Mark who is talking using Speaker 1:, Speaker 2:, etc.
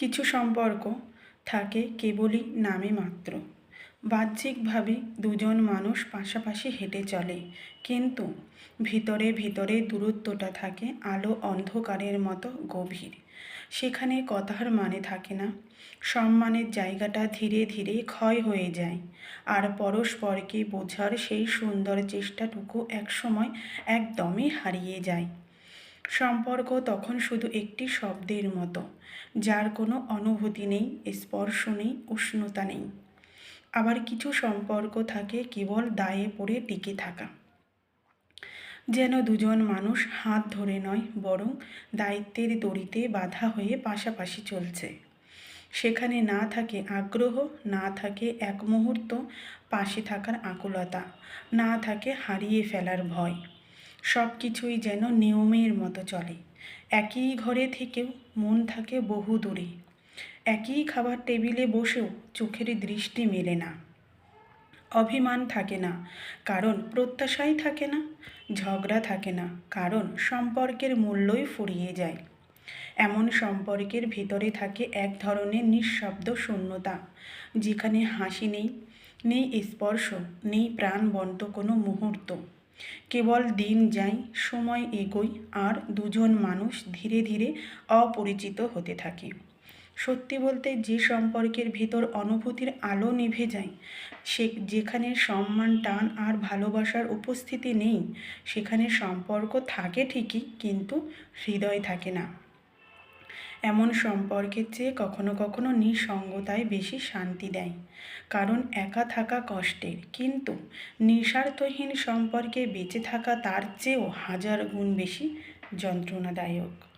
Speaker 1: কিছু সম্পর্ক থাকে কেবলই নামে মাত্র। বাহ্যিকভাবে দুজন মানুষ পাশাপাশি হেঁটে চলে, কিন্তু ভিতরে ভিতরে দূরত্বটা থাকে আলো অন্ধকারের মতো গভীর। সেখানে কথার মানে থাকে না। সম্মানের জায়গাটা ধীরে ধীরে ক্ষয় হয়ে যায়, আর পরস্পরকে বোঝার সেই সুন্দর চেষ্টাটুকু একসময় একদমই হারিয়ে যায়। সম্পর্ক তখন শুধু একটি শব্দের মতো, যার কোনো অনুভূতি নেই, স্পর্শ নেই, উষ্ণতা নেই। আবার কিছু সম্পর্ক থাকে কেবল দায়ে পড়ে টিকে থাকা। যেন দুজন মানুষ হাত ধরে নয়, বরং দায়িত্বের দড়িতে বাধা হয়ে পাশাপাশি চলছে। সেখানে না থাকে আগ্রহ, না থাকে এক মুহূর্ত পাশে থাকার আকুলতা, না থাকে হারিয়ে ফেলার ভয়। সব কিছুই যেন নিয়মের মতো চলে। একই ঘরে থেকেও মন থাকে বহু দূরে। একই খাবার টেবিলে বসেও চোখের দৃষ্টি মেলে না। অভিমান থাকে না, কারণ প্রত্যাশাই থাকে না, ঝগড়া থাকে না, কারণ সম্পর্কের মূল্যই ফুরিয়ে যায়। এমন সম্পর্কের ভিতরে থাকে এক ধরনের নিঃশব্দ শূন্যতা, যেখানে হাসি নেই নেই স্পর্শ, নেই প্রাণবন্ত কোনো মুহূর্ত। কেবল দিন যায় সময় এগোয় আর দুজন মানুষ ধীরে ধীরে অপরিচিত হতে থাকে। সত্যি বলতে যে সম্পর্কের ভেতর অনুভূতির আলো নিভে যায়, সে যেখানে সম্মান, টান আর ভালোবাসার উপস্থিতি নেই, সেখানে সম্পর্ক থাকে ঠিকই, কিন্তু হৃদয় থাকে না। এমন সম্পর্কের চেয়ে কখনো কখনো নিঃসঙ্গতায় বেশি শান্তি দেয়। কারণ একা থাকা কষ্টের, কিন্তু নিঃস্বার্থহীন সম্পর্কে বেঁচে থাকা তার চেয়েও হাজার গুণ বেশি যন্ত্রণাদায়ক।